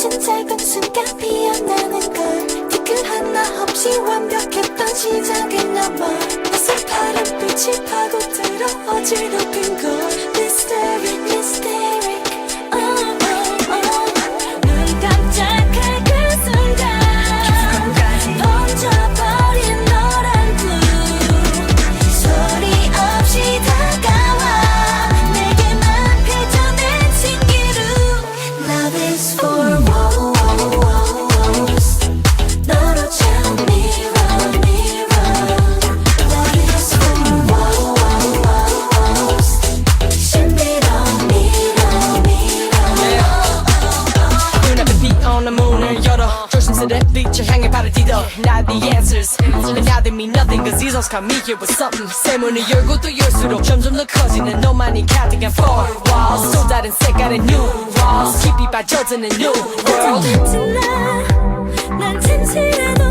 맺힌 작은 순간 피어나는 걸 뒤끝 하나 없이 완벽했던 시작은 나봐. 낯선 파란 빛이 파고들어 어지럽힌 걸. Mysteric, mysteric 빛을 향해 발을 디뎌 Not the answers And now they mean nothing Cause these ones come me here with something 새 문을 열고 또 열수록 점점 더 커지는 너만이 가득한 four walls 또 다른 색깔의 new walls 깊이 빠져드는 new world 지나 난 진실에도 눈을 뗄 수 없어